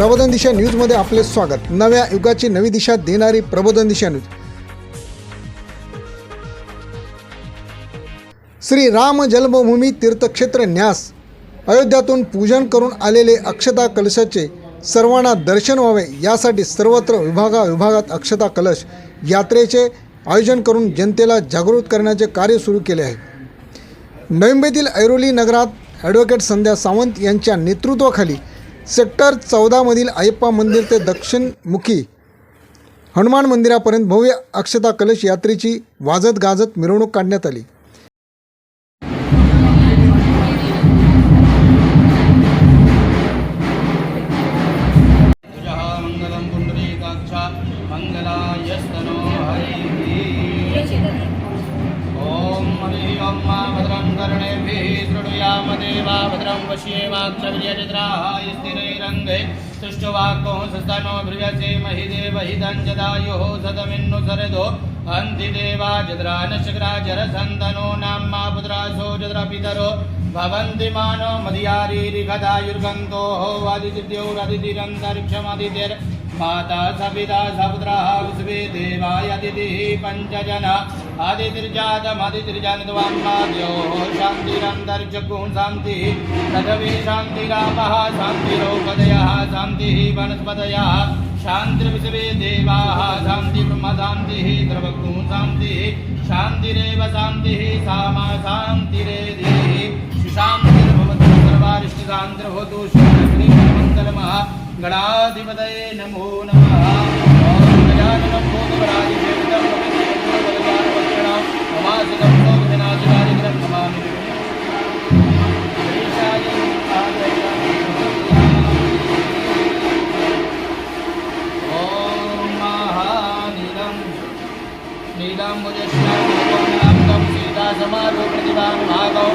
प्रबोधन दिशा न्यूजमध्ये आपले स्वागत. नव्या युगाची नवी दिशा देणारी प्रबोधन दिशा न्यूज श्री राम जन्मभूमी तीर्थक्षेत्र न्यास. अयोध्यातून पूजन करून आलेले अक्षता कलशाचे सर्वांना दर्शन व्हावे यासाठी सर्वत्र विभागा विभागात अक्षता कलश यात्रेचे आयोजन करून जनतेला जागृत करण्याचे कार्य सुरू केले आहे. नवी मुंबईतील ऐरोली नगरात ॲडव्होकेट संध्या सावंत यांच्या नेतृत्वाखाली सेक्टर चौदामधील अयप्पा मंदिर ते दक्षिणमुखी हनुमान मंदिरापर्यंत भव्य अक्षता कलश यात्रेची वाजत गाजत मिरवणूक काढण्यात आली. देवा भद्रं पश्येमाक्षवीर्यजत्राः स्थिरैरङ्गे तुष्टवाक्को सस्तनो भृजसे महि देवहितं जदायुः सतमिन्नु देवा जद्रा नशक्रा नाम्मा पुत्रासो जद्रपितरो भवन्ति मानो मदियारीरिघदायुर्गन्तोः वादिदिद्यौरदितिरन्तरिक्षमदितिर् माता सपिता सपुत्रः विश्वे देवायदितिः पञ्चजन माद्योः शान्तिरन्तरिक्षगुं शान्तिः तदपि शान्तिरापः शान्तिरोपदयः शान्तिः वनस्पतयः। शान्तिर्विश्वे देवाः शान्तिर्मशान्तिः ब्रह्म शान्तिः द्रवगुं शान्तिः शान्तिरेव शान्तिः सामा शान्तिरेधिः। सुशान्तिर्भवतु सर्वारिष्टशान्तिर्भवतु श्रीमङ्गलमः गणाधिपतये नमो नमः ॐ गजाननं भूतवरादिदेवतं भवतिवक्षणां नमासुतं भोगविनाशकारिग्रं नमामि गणेशाय ॐ महानीलं नीलाम्बुजश्यामं सीतासमारो प्रतिभानुभागौ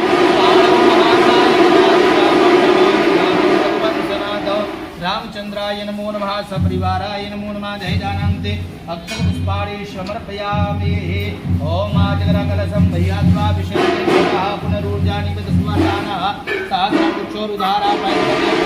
रामचन्द्राय नमो नमः सपरिवाराय नमो नमः जयदानन्ते अक्षरपुष्पाणि समर्पयामि ॐ आजगरकलशं दह्यात्वा विषयः पुनरूर्जानि विदस्वादानः सहस्रवृक्षोरुधारा पैतृके पुनर्वासदानि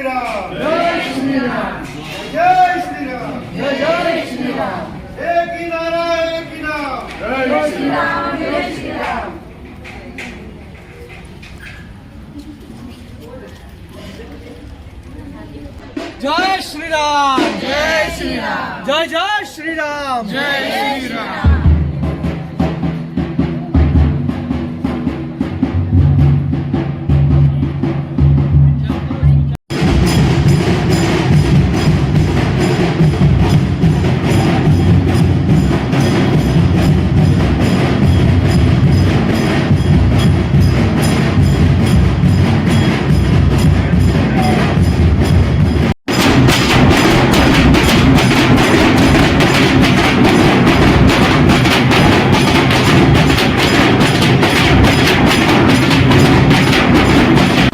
श्रीराम जय श्रीराम जय श्रीराम जय जय श्रीराम एक ही नारा एक ही नाम जय श्रीराम जय श्रीराम जय श्रीराम जय श्रीराम जय जय श्रीराम जय श्रीराम जय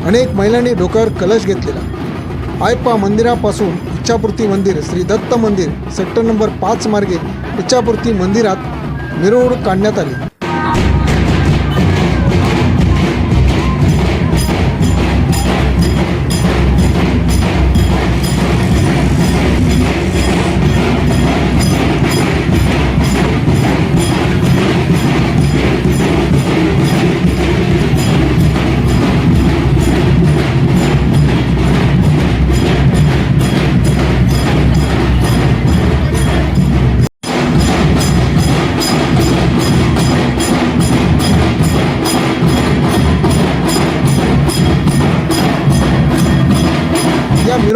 अनेक महिलांनी डोक्यावर कलश घेतलेला. आयप्पा मंदिरापासून इच्छापूर्ती मंदिर श्री दत्त मंदिर सेक्टर नंबर पाच मार्गे इच्छापूर्ती मंदिरात मिरवणूक काढण्यात आली.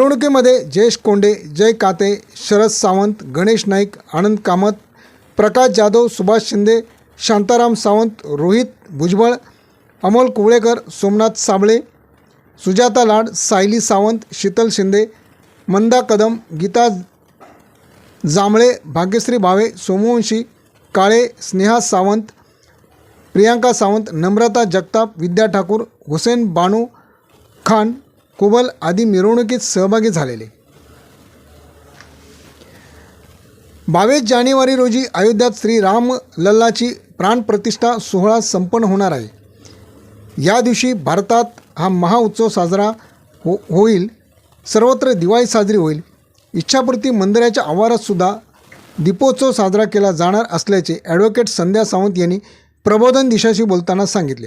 मिरवणुकीमध्ये जयेश कोंडे जय काते शरद सावंत गणेश नाईक आनंद कामत प्रकाश जाधव सुभाष शिंदे शांताराम सावंत रोहित भुजबळ अमोल कुवळेकर सोमनाथ साबळे सुजाता लाड सायली सावंत शीतल शिंदे मंदा कदम गीता जांभळे भाग्यश्री भावे सोमवंशी काळे स्नेहा सावंत प्रियांका सावंत नम्रता जगताप विद्या ठाकूर हुसेन बानू खान कुबल आदी मिरवणुकीत सहभागी झालेले. बावीस जानेवारी रोजी अयोध्यात श्री राम लल्लाची प्राणप्रतिष्ठा सोहळा संपन्न होणार आहे. या दिवशी भारतात हा महाउत्सव साजरा हो होईल. सर्वत्र दिवाळी साजरी होईल. इच्छापूर्ती मंदिराच्या आवारातसुद्धा दीपोत्सव साजरा केला जाणार असल्याचे ॲडव्होकेट संध्या सावंत यांनी प्रबोधन दिशाशी बोलताना सांगितले.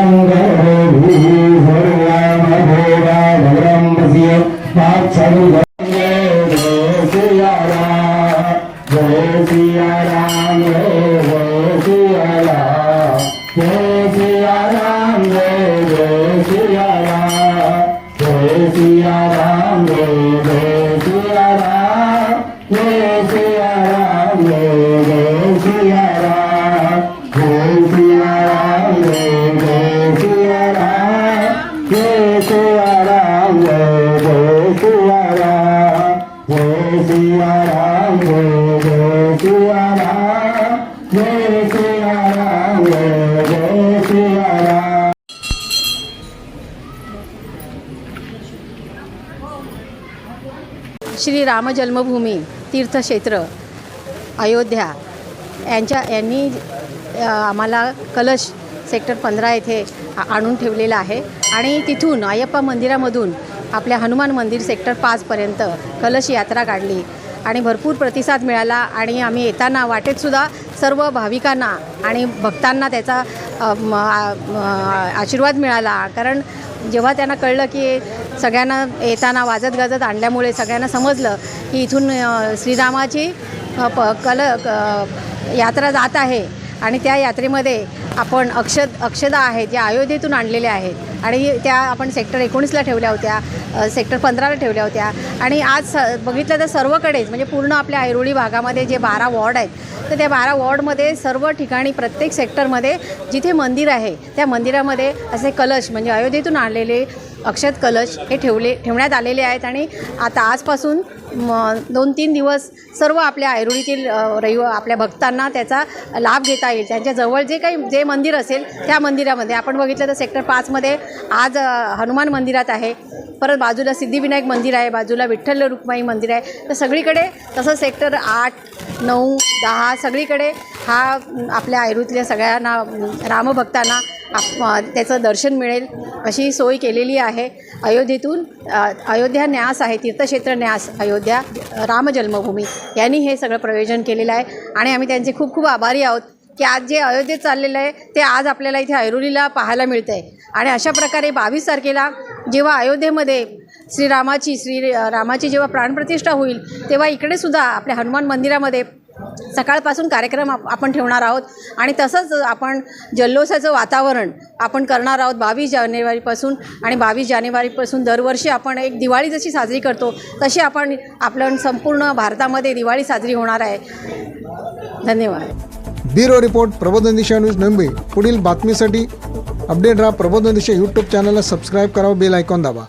जय सिया राम जय जय सिया राम जय सिया राम जय जय श्री राम जन्मभूमी तीर्थक्षेत्र अयोध्या यांच्या यांनी आम्हाला कलश सेक्टर पंधरा येथे आ- आणून ठेवलेला आहे. आणि तिथून अय्यप्पा मंदिरामधून आपल्या हनुमान मंदिर सेक्टर पाचपर्यंत कलश यात्रा काढली. आणि भरपूर प्रतिसाद मिळाला आणि आम्ही येताना वाटेतसुद्धा सर्व भाविकांना आणि भक्तांना त्याचा आशीर्वाद मिळाला. कारण जेव्हा त्यांना कळलं की सगळ्यांना येताना वाजत गाजत आणल्यामुळे सगळ्यांना समजलं की इथून श्रीरामाची प कल यात्रा जात आहे. आणि त्या यात्रेमध्ये आपण अक्षद अक्षदा आहेत या अयोध्येतून आणलेल्या आहेत. आणि त्या आपण सेक्टर एकोणीसला ठेवल्या होत्या सेक्टर पंधराला ठेवल्या होत्या. आणि आज स बघितलं तर सर्वकडेच म्हणजे पूर्ण आपल्या ऐरोळी भागामध्ये जे बारा वॉर्ड आहेत तर त्या बारा वॉर्डमध्ये सर्व ठिकाणी प्रत्येक सेक्टरमध्ये जिथे मंदिर आहे त्या मंदिरामध्ये असे कलश म्हणजे अयोध्येतून आणलेले अक्षत कलश हे ठेवले ठेवण्यात आलेले आहेत आणि आता आजपासून म दोन तीन दिवस सर्व आपल्या ऐरोळीतील अ, रहिव आपल्या भक्तांना त्याचा लाभ घेता येईल. त्यांच्या जवळ जे काही जे मंदिर असेल त्या मंदिरामध्ये. आपण बघितलं तर सेक्टर पाचमध्ये आज हनुमान मंदिरात आहे. परत बाजूला सिद्धिविनायक मंदिर आहे बाजूला विठ्ठल रुक्माई मंदिर आहे. तर सगळीकडे तसं सेक्टर आठ नऊ दहा सगळीकडे हा आपल्या ऐरूतल्या सगळ्यांना रामभक्तांना आप त्याचं दर्शन मिळेल अशी सोय केलेली आहे. अयोध्येतून अयोध्या न्यास आहे तीर्थक्षेत्र न्यास अयोध्या रामजन्मभूमी यांनी हे सगळं प्रयोजन केलेलं आहे. आणि आम्ही त्यांचे खूप खूप आभारी आहोत की आज जे अयोध्येत चाललेलं आहे ते आज आपल्याला इथे ऐरोलीला पाहायला मिळतं आहे आणि अशा प्रकारे बावीस तारखेला जेव्हा अयोध्येमध्ये श्रीरामाची श्री रामाची जेव्हा प्राणप्रतिष्ठा होईल तेव्हा इकडे सुद्धा आपल्या हनुमान मंदिरामध्ये सकाळपासून कार्यक्रम आप- आपण ठेवणार आहोत. आणि तसंच आपण जल्लोषाचं वातावरण आपण करणार आहोत बावीस जानेवारीपासून. आणि बावीस जानेवारीपासून दरवर्षी आपण एक दिवाळी जशी साजरी करतो तशी आपण आपलं संपूर्ण भारतामध्ये दिवाळी साजरी होणार आहे. धन्यवाद. ब्युरो रिपोर्ट प्रबोधन दिशा न्यूज मुंबई. पुढील बातमीसाठी अपडेट राहा प्रबोधन दिशा यूट्यूब चॅनलला सबस्क्राईब करा बेल आयकॉन दाबा.